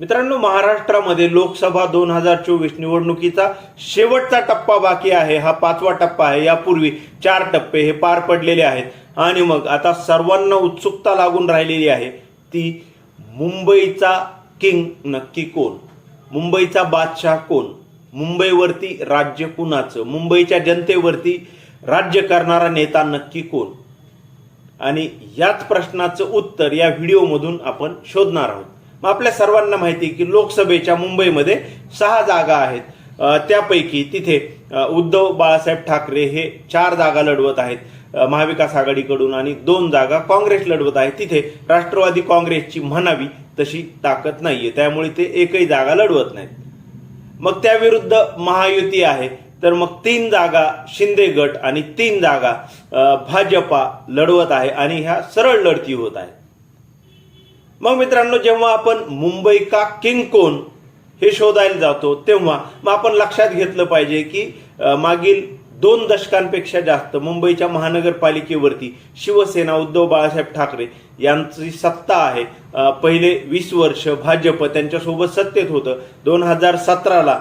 मित्रांनो महाराष्ट्रामध्ये लोकसभा दोन हजार चोवीस निवडणुकीचा शेवटचा टप्पा बाकी आहे. हा पाचवा टप्पा आहे. यापूर्वी चार टप्पे हे पार पडलेले आहेत. आणि मग आता सर्वांना उत्सुकता लागून राहिलेली आहे. ती मुंबईचा किंग नक्की कोण? मुंबईचा बादशाह कोण? मुंबईवरती राज्य कुणाचं? मुंबईच्या जनतेवरती राज्य करणारा नेता नक्की कोण? आणि याच प्रश्नाचं उत्तर या व्हिडिओमधून आपण शोधणार आहोत. मग आपल्या सर्वांना माहिती आहे की लोकसभेच्या मुंबईमध्ये सहा जागा आहेत. त्यापैकी तिथे उद्धव बाळासाहेब ठाकरे हे चार जागा लढवत आहेत. महाविकास आघाडीकडून आणि दोन जागा काँग्रेस लढवत आहे तिथे राष्ट्रवादी काँग्रेसची म्हणावी तशी ताकद नाहीये. त्यामुळे ते एकही जागा लढवत नाहीत. मग त्याविरुद्ध महायुती आहे. तर मग तीन जागा शिंदे गट आणि तीन जागा भाजपा लढवत आहे आणि ह्या सरळ लढती होत आहेत. मग मित्रांनो जेव्हा आपण मुंबई का किंग कोण हे शोधायला जातो तेव्हा मग आपण लक्षात घेतलं पाहिजे की मागील दोन दशकांपेक्षा जास्त मुंबईच्या महानगरपालिकेवरती शिवसेना उद्धव बाळासाहेब ठाकरे यांची सत्ता आहे. पहिले वीस वर्ष भाजप त्यांच्यासोबत सत्तेत होतं. दोन हजार सतराला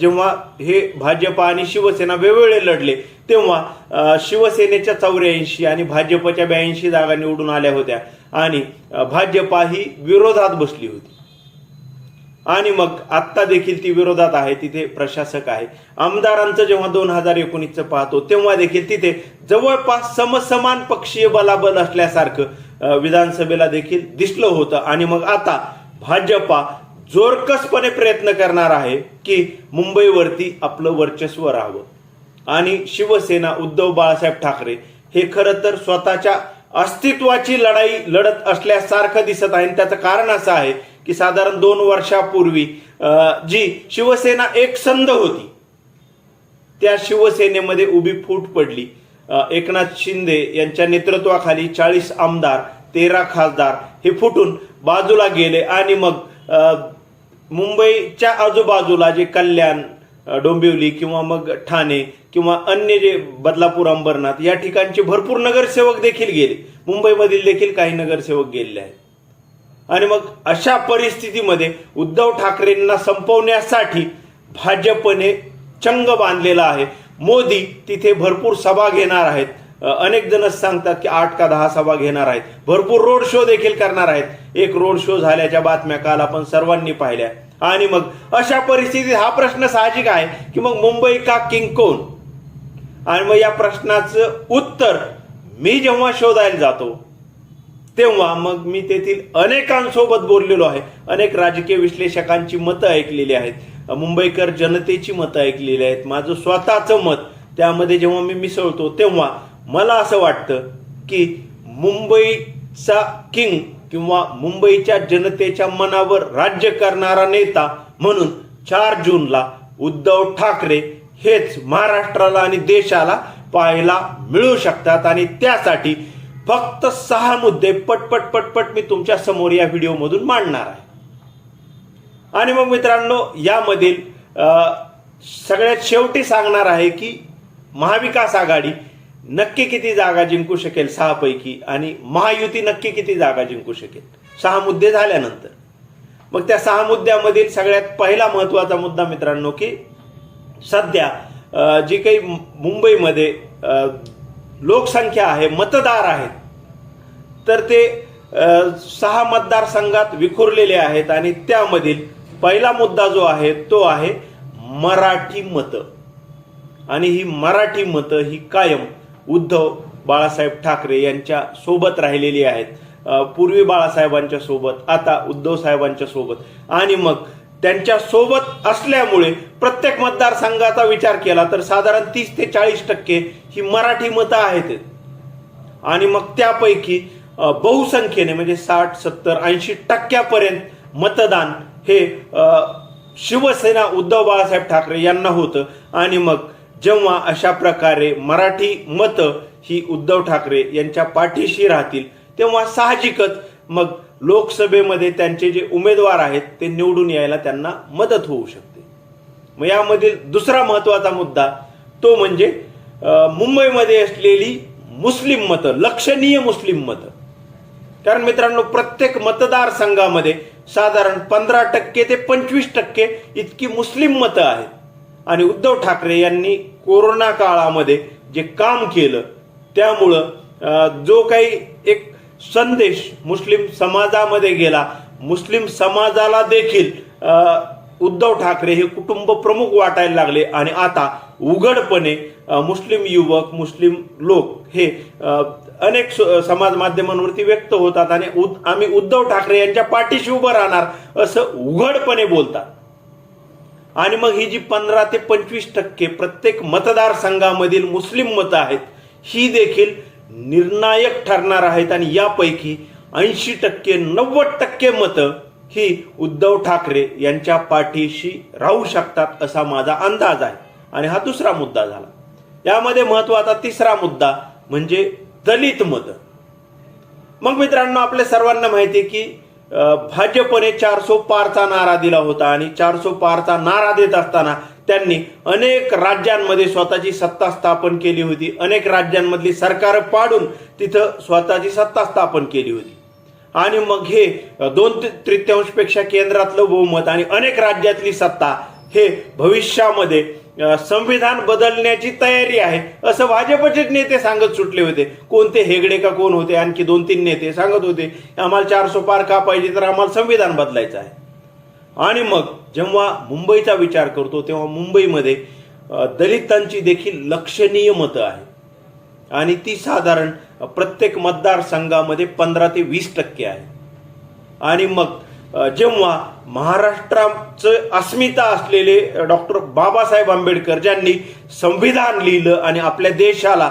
जेव्हा हे भाजप आणि शिवसेना वेगवेगळे लढले तेव्हा शिवसेनेच्या चौऱ्याऐंशी आणि भाजपच्या ब्याऐंशी जागा निवडून आल्या होत्या. आणि भाजपा ही विरोधात बसली होती. आणि मग आत्ता देखील ती विरोधात आहे तिथे प्रशासक आहे. आमदारांचं जेव्हा दोन हजार एकोणीसचं पाहतो तेव्हा देखील तिथे जवळपास समसमान पक्षीय बलाबल असल्यासारखं विधानसभेला देखील दिसलं होतं. आणि मग आता भाजपा जोरकसपणे प्रयत्न करणार आहे की मुंबईवरती आपलं वर्चस्व राहावं. आणि शिवसेना उद्धव बाळासाहेब ठाकरे हे खरं तर स्वतःच्या अस्तित्वाची लढाई लढत असल्यासारखं दिसत आहे. आणि त्याचं कारण असं आहे की साधारण दोन वर्षापूर्वी जी शिवसेना एक संध होती त्या शिवसेनेमध्ये उभी फूट पडली. एकनाथ शिंदे यांच्या नेतृत्वाखाली चाळीस आमदार तेरा खासदार हे फुटून बाजूला गेले. आणि मग मुंबईच्या आजूबाजूला जे कल्याण डोंबिवली किंवा मग ठाणे किंवा अन्य जे बदलापूर अंबरनाथ या ठिकाणचे भरपूर नगरसेवक देखील गेले. मुंबईमधील देखील काही नगरसेवक गेलेले आहेत. आणि मग अशा परिस्थितीमध्ये उद्धव ठाकरेंना संपवण्यासाठी भाजपने चंग बांधलेला आहे. मोदी तिथे भरपूर सभा घेणार आहेत. अनेक जण सांगतात की आठ का दहा सभा घेणार आहेत. भरपूर रोड शो देखील करणार आहेत. एक रोड शो झाल्याच्या बातम्या काल आपण सर्वांनी पाहिल्या. आणि मग अशा परिस्थितीत हा प्रश्न साहजिक आहे की मग मुंबई का किंग कोण? आणि मग या प्रश्नाचं उत्तर मी जेव्हा शोधायला जातो तेव्हा मग मी तेथील अनेकांसोबत बोललेलो आहे. अनेक राजकीय विश्लेषकांची मतं ऐकलेली आहेत. मुंबईकर जनतेची मतं ऐकलेली आहेत. माझं स्वतःचं मत त्यामध्ये जेव्हा मी मिसळतो तेव्हा मला असं वाटतं की मुंबईचा किंग किंवा मुंबईच्या जनतेच्या मनावर राज्य करणारा नेता म्हणून चार जूनला उद्धव ठाकरे हेच महाराष्ट्राला आणि देशाला पाहायला मिळू शकतात. आणि त्यासाठी फक्त सहा मुद्दे पटपट पटपट मी तुमच्यासमोर या व्हिडिओमधून मांडणार आहे. आणि मग मित्रांनो यामधील सगळ्यात शेवटी सांगणार आहे की महाविकास आघाडी नक्की किती जागा जिंकू शकेल सहापैकी आणि महायुती नक्की किती जागा जिंकू शकेल? सहा मुद्दे झाल्यानंतर. मग त्या सहा मुद्द्यामधील सगळ्यात पहिला महत्त्वाचा मुद्दा मित्रांनो की सध्या जी काही मुंबईमध्ये लोकसंख्या आहे मतदार आहेत तर ते सहा मतदारसंघात विखुरलेले आहेत आणि त्यामधील पहिला मुद्दा जो आहे तो आहे मराठी मतं. आणि ही मराठी मतं ही कायम उद्धव बाळासाहेब ठाकरे यांच्या सोबत राहिलेली आहेत. पूर्वी बाळासाहेबांच्या सोबत आता उद्धव साहेबांच्या सोबत. आणि मग त्यांच्यासोबत असल्यामुळे प्रत्येक मतदारसंघाचा विचार केला तर साधारण तीस ते चाळीस टक्के ही मराठी मतं आहेत. आणि मग त्यापैकी बहुसंख्येने म्हणजे साठ सत्तर ऐंशी टक्क्यापर्यंत मतदान हे शिवसेना उद्धव बाळासाहेब ठाकरे यांना होतं. आणि मग जेव्हा अशा प्रकारे मराठी मतं ही उद्धव ठाकरे यांच्या पाठीशी राहतील तेव्हा साहजिकच मग लोकसभेमध्ये त्यांचे जे उमेदवार आहेत ते निवडून यायला त्यांना मदत होऊ शकते. मग यामधील दुसरा महत्त्वाचा मुद्दा तो म्हणजे मुंबईमध्ये असलेली मुस्लिम मतं लक्षणीय मुस्लिम मतं. कारण मित्रांनो प्रत्येक मतदारसंघामध्ये साधारण पंधरा टक्के ते पंचवीस टक्के इतकी मुस्लिम मतं आहेत. आणि उद्धव ठाकरे यांनी कोरोना काळामध्ये जे काम केलं त्यामुळं जो काही एक संदेश मुस्लिम समाजामध्ये गेला. मुस्लिम समाजाला देखील उद्धव ठाकरे हे कुटुंब प्रमुख वाटायला लागले. आणि आता उघडपणे मुस्लिम युवक मुस्लिम लोक हे अनेक स- समाज माध्यमांवरती व्यक्त होतात आणि उद- आम्ही उद्धव ठाकरे यांच्या पाठीशी उभं राहणार असं उघडपणे बोलतात. आणि मग ही जी पंधरा ते पंचवीस टक्के प्रत्येक मतदारसंघामधील मुस्लिम मतं आहेत ही देखील निर्णायक ठरणार आहेत आणि यापैकी ऐंशी टक्के नव्वद टक्के मतं ही उद्धव ठाकरे यांच्या पाठीशी राहू शकतात असा माझा अंदाज आहे. आणि हा दुसरा मुद्दा झाला. यामध्ये महत्त्वाचा तिसरा मुद्दा म्हणजे दलित मतं. मग मित्रांनो आपल्या सर्वांना माहिती आहे की भाजपने चारसो पारचा नारा दिला होता आणि चारसो पारचा नारा देत असताना त्यांनी अनेक राज्यांमध्ये स्वतःची सत्ता स्थापन केली होती. अनेक राज्यांमधली सरकार पाडून तिथं स्वतःची सत्ता स्थापन केली होती. आणि मग हे दोन तृतीयांशपेक्षा केंद्रातलं बहुमत आणि अनेक राज्यातली सत्ता हे भविष्यामध्ये संविधान बदलण्याची तयारी आहे असं भाजपचे नेते सांगत सुटले होते. कोणते हेगडे का कोण होते? आणखी दोन तीन नेते सांगत होते आम्हाला चारसो पार का पाहिजे तर आम्हाला संविधान बदलायचं आहे. आणि मग जेव्हा मुंबईचा विचार करतो तेव्हा मुंबईमध्ये दलितांची देखील लक्षणीय मतं आहेत. आणि ती साधारण प्रत्येक मतदारसंघामध्ये पंधरा ते वीस टक्के आहे आणि मग जेव्हा महाराष्ट्राचं अस्मिता असलेले डॉक्टर बाबासाहेब आंबेडकर ज्यांनी संविधान लिहिलं आणि आपल्या देशाला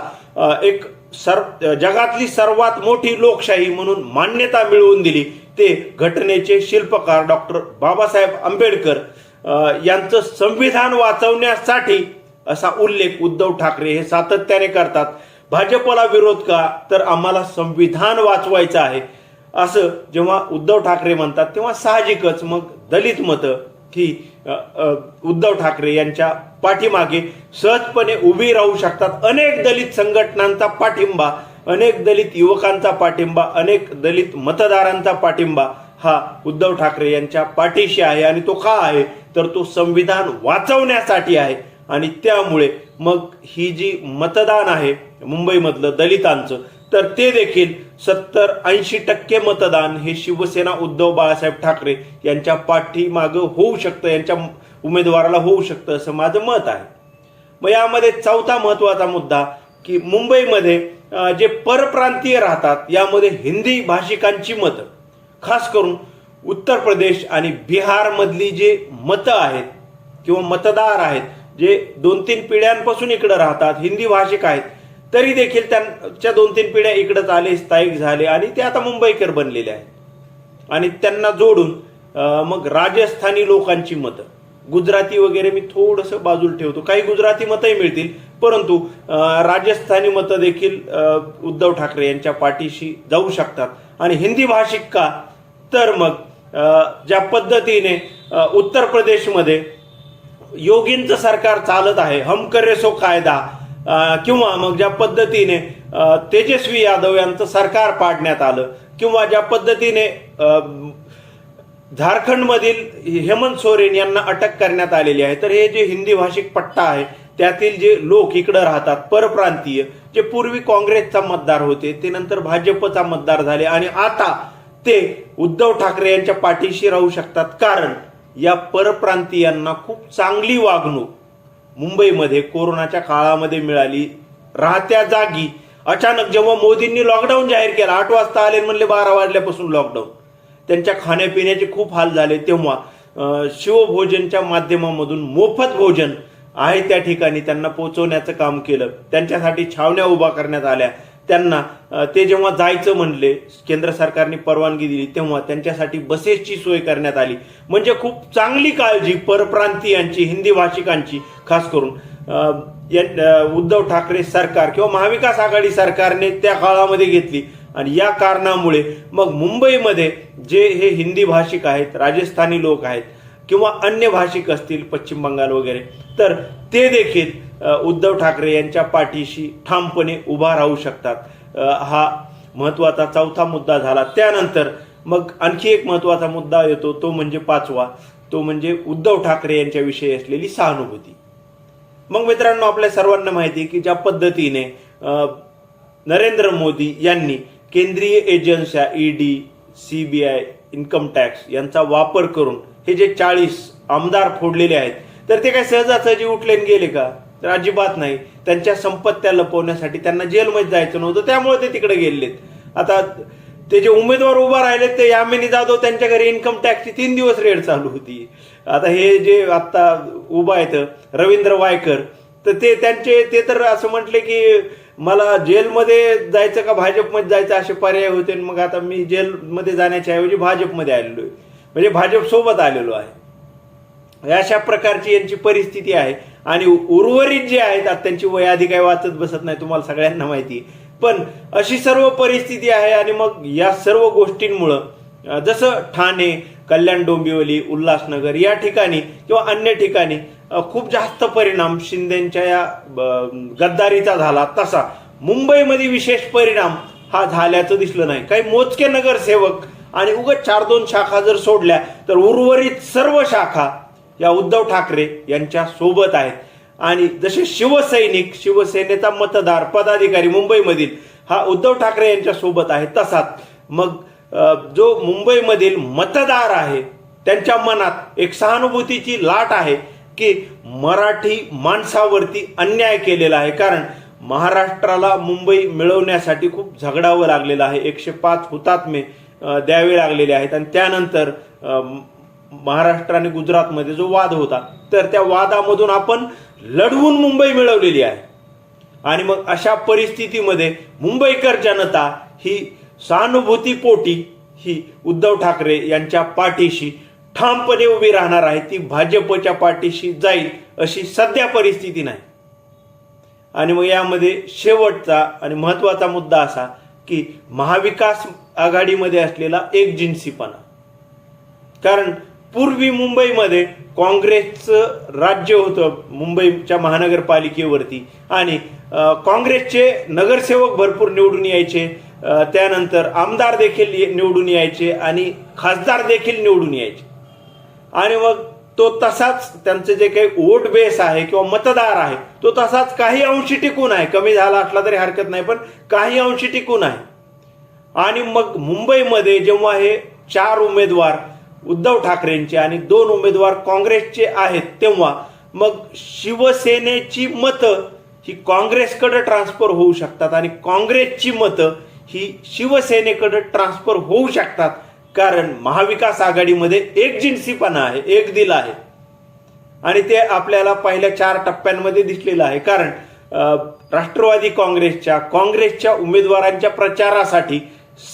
एक सर जगातली सर्वात मोठी लोकशाही म्हणून मान्यता मिळवून दिली ते घटनेचे शिल्पकार डॉक्टर बाबासाहेब आंबेडकर यांचं संविधान वाचवण्यासाठी असा उल्लेख उद्धव ठाकरे हे सातत्याने करतात. भाजपला विरोध का? तर आम्हाला संविधान वाचवायचं आहे. असं जेव्हा उद्धव ठाकरे म्हणतात तेव्हा साहजिकच मग दलित मतं ही उद्धव ठाकरे यांच्या पाठीमागे सहजपणे उभी राहू शकतात. अनेक दलित संघटनांचा पाठिंबा अनेक दलित युवकांचा पाठिंबा अनेक दलित मतदारांचा पाठिंबा हा उद्धव ठाकरे यांच्या पाठीशी आहे आणि तो का आहे? तर तो संविधान वाचवण्यासाठी आहे. आणि त्यामुळे मग ही जी मतदान आहे मुंबईमधलं दलितांचं तर ते देखील सत्तर ऐंशी टक्के मतदान हे शिवसेना उद्धव बाळासाहेब ठाकरे यांच्या पाठीमागं होऊ शकतं यांच्या उमेदवाराला होऊ शकतं असं माझं मत आहे. मग यामध्ये चौथा महत्त्वाचा मुद्दा की मुंबईमध्ये जे परप्रांतीय राहतात यामध्ये हिंदी भाषिकांची मतं. खास करून उत्तर प्रदेश आणि बिहारमधली जे मतं आहेत किंवा मतदार आहेत जे दोन तीन पिढ्यांपासून इकडं राहतात हिंदी भाषिक आहेत तरी देखील त्यांच्या दोन तीन पिढ्या इकडंच आले स्थायिक झाले आणि ते आता मुंबईकर बनलेले आहेत. आणि त्यांना जोडून मग राजस्थानी लोकांची मतं. गुजराती वगैरे मी थोडंसं बाजूला ठेवतो. काही गुजराती मतंही मिळतील परंतु राजस्थानी मतं देखील उद्धव ठाकरे यांच्या पाठीशी जाऊ शकतात. आणि हिंदी भाषिक का? तर मग ज्या पद्धतीने उत्तर प्रदेशमध्ये योगींचं सरकार चालत आहे हम करे सो कायदा किंवा मग ज्या पद्धतीने तेजस्वी यादव यांचं सरकार पाडण्यात आलं किंवा ज्या पद्धतीने झारखंडमधील हेमंत सोरेन यांना अटक करण्यात आलेली आहे तर हे जे हिंदी भाषिक पट्टा आहे त्यातील जे लोक इकडं राहतात परप्रांतीय जे पूर्वी काँग्रेसचा मतदार होते ते नंतर भाजपचा मतदार झाले आणि आता ते उद्धव ठाकरे यांच्या पाठीशी राहू शकतात. कारण या परप्रांतीयांना खूप चांगली वागणूक मुंबईमध्ये कोरोनाच्या काळामध्ये मिळाली. राहत्या जागी अचानक जेव्हा मोदींनी लॉकडाऊन जाहीर केला आठ वाजता आले म्हणले बारा वाजल्यापासून लॉकडाऊन त्यांच्या खाण्यापिण्याचे खूप हाल झाले. तेव्हा शिवभोजनच्या माध्यमामधून मोफत भोजन आहे त्या ठिकाणी. त्यांना पोचवण्याचं काम केलं. त्यांच्यासाठी छावण्या उभा करण्यात आल्या. त्यांना ते जेव्हा जायचं म्हणले केंद्र सरकारने परवानगी दिली तेव्हा त्यांच्यासाठी बसेसची सोय करण्यात आली. म्हणजे खूप चांगली काळजी परप्रांतीयांची हिंदी भाषिकांची खास करून या- उद्धव ठाकरे सरकार किंवा महाविकास आघाडी सरकारने त्या काळामध्ये घेतली. आणि या कारणामुळे मग मुंबईमध्ये जे हे हिंदी भाषिक आहेत राजस्थानी लोक आहेत किंवा अन्य भाषिक असतील पश्चिम बंगाल वगैरे तर ते देखील उद्धव ठाकरे यांच्या पाठीशी ठामपणे उभा राहू शकतात. हा महत्त्वाचा चौथा मुद्दा झाला. त्यानंतर मग आणखी एक महत्त्वाचा मुद्दा येतो तो म्हणजे पाचवा. तो म्हणजे उद्धव ठाकरे यांच्याविषयी असलेली सहानुभूती. मग मित्रांनो आपल्या सर्वांना माहिती आहे की ज्या पद्धतीने नरेंद्र मोदी यांनी केंद्रीय एजन्स्या ईडी सीबीआय इन्कम टॅक्स यांचा वापर करून हे जे चाळीस आमदार फोडलेले आहेत तर ते काय सहजासहजी उठले आणि गेले का? तर अजिबात नाही. त्यांच्या संपत्त्या लपवण्यासाठी त्यांना जेलमध्ये जायचं नव्हतं त्यामुळे ते तिकडे गेलेत. आता ते जे उमेदवार उभा राहिलेत ते यामिनी जाधव त्यांच्या घरी इन्कम टॅक्सची तीन दिवस रेड चालू होती. आता हे जे आता उभा आहेत रवींद्र वायकर तर ते त्यांचे ते तर असं म्हटले की मला जेलमध्ये जायचं का भाजपमध्ये जायचं असे पर्याय होते. आणि मग आता मी जेलमध्ये जाण्याच्या ऐवजी भाजपमध्ये आलेलो आहे. म्हणजे भाजपसोबत आलेलो आहे. म्हणजे अशा प्रकारची यांची परिस्थिती आहे. आणि उर्वरित जे आहेत त्यांची वय आधी काही वाचत बसत नाही तुम्हाला सगळ्यांना माहिती पण अशी सर्व परिस्थिती आहे आणि मग या सर्व गोष्टींमुळं जसं ठाणे कल्याण डोंबिवली उल्हासनगर या ठिकाणी किंवा अन्य ठिकाणी खूप जास्त परिणाम शिंदेच्या या गद्दारीचा झाला तसा. मुंबईमध्ये विशेष परिणाम हा झाल्याचं दिसलं नाही. काही मोजके नगरसेवक आणि उगाच चार दोन शाखा जर सोडल्या तर उर्वरित सर्व शाखा या उद्धव ठाकरे यांच्या सोबत आहेत. आणि जसे शिवसैनिक शिवसेनेचा मतदार पदाधिकारी मुंबईमधील हा उद्धव ठाकरे यांच्या सोबत आहे तसाच मग जो मुंबईमधील मतदार आहे त्यांच्या मनात एक सहानुभूतीची लाट आहे की मराठी माणसावरती अन्याय केलेला आहे. कारण महाराष्ट्राला मुंबई मिळवण्यासाठी खूप झगडावं लागलेलं आहे. एकशे पाच हुतात्मे द्यावे लागलेले आहेत. आणि त्यानंतर महाराष्ट्र आणि गुजरातमध्ये जो वाद होता तर त्या वादामधून आपण लढवून मुंबई मिळवलेली आहे. आणि मग अशा परिस्थितीमध्ये मुंबईकर जनता ही सहानुभूतीपोटी ही उद्धव ठाकरे यांच्या पाठीशी ठामपणे उभी राहणार आहे. ती भाजपच्या पाठीशी जाईल अशी सध्या परिस्थिती नाही. आणि मग यामध्ये शेवटचा आणि महत्त्वाचा मुद्दा असा की महाविकास आघाडीमध्ये असलेला एक जिन्सीपणा. कारण पूर्वी मुंबईमध्ये काँग्रेसचं राज्य होतं मुंबईच्या महानगरपालिकेवरती आणि काँग्रेसचे नगरसेवक भरपूर निवडून यायचे त्यानंतर आमदार देखील निवडून यायचे आणि खासदार देखील निवडून यायचे. आणि मग तो तसाच त्यांचं जे काही वोट बेस आहे किंवा मतदार आहे तो तसाच काही अंशी टिकून आहे. कमी झाला असला तरी हरकत नाही पण काही अंशी टिकून आहे. आणि मग मुंबईमध्ये जेव्हा हे चार उमेदवार उद्धव ठाकरेंचे आणि दोन उमेदवार काँग्रेसचे आहेत तेव्हा मग शिवसेनेची मतं ही काँग्रेसकडे ट्रान्सफर होऊ शकतात आणि काँग्रेसची मतं ही शिवसेनेकडे ट्रान्सफर होऊ शकतात. कारण महाविकास आघाडीमध्ये एक जिन्सीपणा आहे एक दिल आहे. आणि ते आपल्याला पहिल्या चार टप्प्यांमध्ये दिसलेलं आहे. कारण राष्ट्रवादी काँग्रेसच्या काँग्रेसच्या उमेदवारांच्या प्रचारासाठी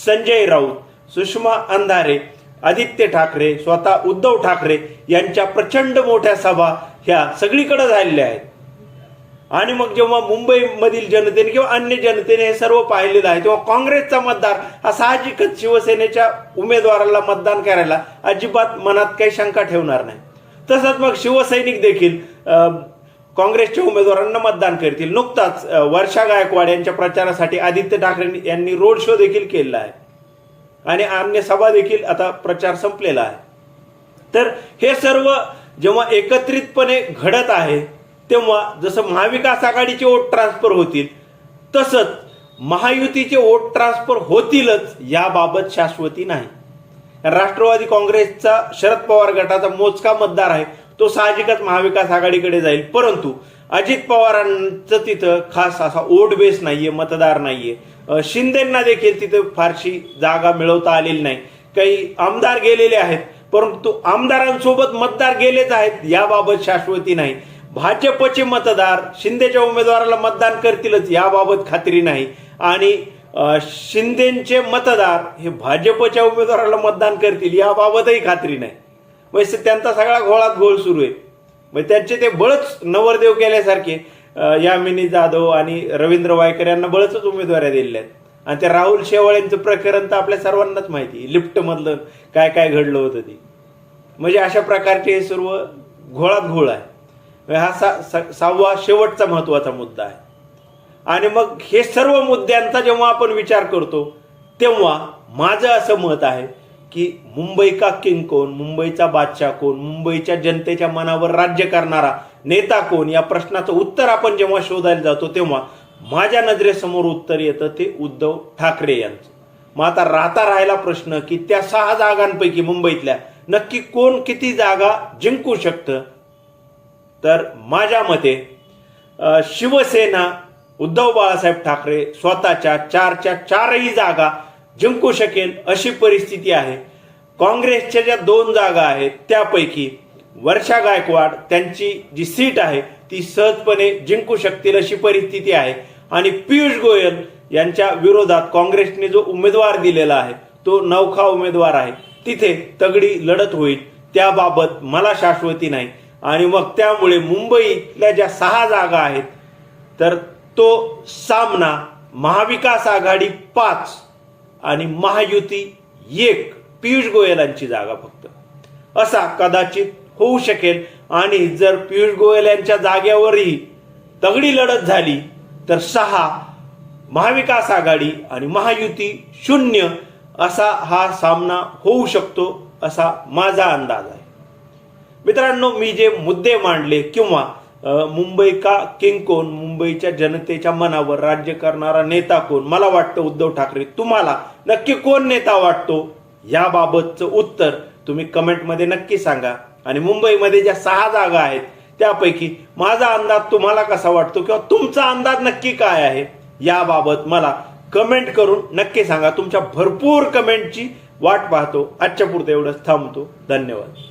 संजय राऊत सुषमा अंधारे आदित्य ठाकरे स्वतः उद्धव ठाकरे यांच्या प्रचंड मोठ्या सभा ह्या सगळीकडे झालेल्या आहेत. आणि मग जेव्हा मुंबईमधील जनतेने किंवा अन्य जनतेने हे सर्व पाहिलेलं आहे तेव्हा काँग्रेसचा मतदार हा साहजिकच शिवसेनेच्या उमेदवाराला मतदान करायला अजिबात मनात काही शंका ठेवणार नाही. तसंच मग शिवसैनिक देखील काँग्रेसच्या उमेदवारांना मतदान करतील. नुकताच वर्षा गायकवाड यांच्या प्रचारासाठी आदित्य ठाकरे यांनी रोड शो देखील केलेला आहे. आणि अन्य सभा देखील आता प्रचार संपलेला आहे. तर हे सर्व जेव्हा एकत्रितपणे घडत आहे तेव्हा जसं महाविकास आघाडीचे वोट ट्रान्सफर होतील तसंच महायुतीचे वोट ट्रान्सफर होतीलच याबाबत शाश्वती नाही. राष्ट्रवादी काँग्रेसचा शरद पवार गटाचा मोजका मतदार आहे तो साहजिकच महाविकास आघाडीकडे जाईल. परंतु अजित पवारांचं तिथं खास असा ओट बेस नाहीये मतदार नाहीये. शिंदेना शिंदेंना देखील तिथं फारशी जागा मिळवता आलेली नाही. काही आमदार गेलेले आहेत परंतु आमदारांसोबत मतदार गेलेच आहेत याबाबत शाश्वती नाही. भाजपचे मतदार शिंदेच्या उमेदवाराला मतदान करतीलच याबाबत खात्री नाही. आणि शिंदेचे मतदार हे भाजपच्या उमेदवाराला मतदान करतील याबाबतही खात्री नाही. म्हणजे त्यांचा सगळा घोळात घोळ सुरू आहे. म्हणजे त्यांचे ते बळच नवरदेव केल्यासारखे यामिनी जाधव आणि रवींद्र वायकर यांना बळच उमेदवाऱ्या दिलेल्या आहेत. आणि त्या राहुल शेवाळ यांचं प्रकरण तर आपल्या सर्वांनाच माहिती आहे. लिफ्टमधलं काय काय घडलं होतं ते. म्हणजे अशा प्रकारचे हे सर्व घोळात घोळ आहे. हा सा सहावा शेवटचा महत्त्वाचा मुद्दा आहे. आणि मग हे सर्व मुद्द्यांचा जेव्हा आपण विचार करतो तेव्हा माझं असं मत आहे की मुंबई का किंग कोण मुंबईचा बादशाह कोण मुंबईच्या जनतेच्या मनावर राज्य करणारा नेता कोण या प्रश्नाचं उत्तर आपण जेव्हा शोधायला जातो तेव्हा माझ्या नजरेसमोर उत्तर येतं ते उद्धव ठाकरे यांचं. मग आता राहता राहिला प्रश्न की त्या सहा जागांपैकी मुंबईतल्या नक्की कोण किती जागा जिंकू शकतं? तर माझ्या मते शिवसेना उद्धव बाळासाहेब ठाकरे स्वतःच्या चारच्या चारही जागा जिंकू शकेल अशी परिस्थिती आहे. काँग्रेसच्या ज्या दोन जागा आहेत त्यापैकी वर्षा गायकवाड त्यांची जी सीट आहे ती सहजपणे जिंकू शकतील अशी परिस्थिती आहे. आणि पियुष गोयल यांच्या विरोधात काँग्रेसने जो उमेदवार दिलेला आहे तो नौखा उमेदवार आहे. तिथे तगडी लढत होईल त्याबाबत मला शाश्वती नाही. आणि मग त्यामुळे मुंबईतल्या ज्या सहा जागा आहेत तर तो सामना महाविकास आघाडी पाच आणि महायुती एक पियुष गोयलांची जागा फक्त. असा कदाचित होऊ शकेल. आणि जर पियुष गोयल यांच्या जाग्यावरही तगडी लढत झाली तर सहा महाविकास आघाडी आणि महायुती शून्य असा हा सामना होऊ शकतो असा माझा अंदाज आहे. मित्रांनो मी जे मुद्दे मांडले किंवा मुंबई का किंग कोण मुंबईच्या जनतेच्या मनावर राज्य करणारा नेता कोण मला वाटतं उद्धव ठाकरे. तुम्हाला नक्की कोण नेता वाटतो? याबाबतचं उत्तर तुम्ही कमेंटमध्ये नक्की सांगा. आणि मुंबईमध्ये ज्या सहा जागा आहेत त्यापैकी माझा अंदाज तुम्हाला कसा वाटतो किंवा तुमचा अंदाज नक्की काय आहे? याबाबत मला कमेंट करून नक्की सांगा. तुमच्या भरपूर कमेंटची वाट पाहतो. आजच्या पुरतं एवढंच. थांबतो. धन्यवाद.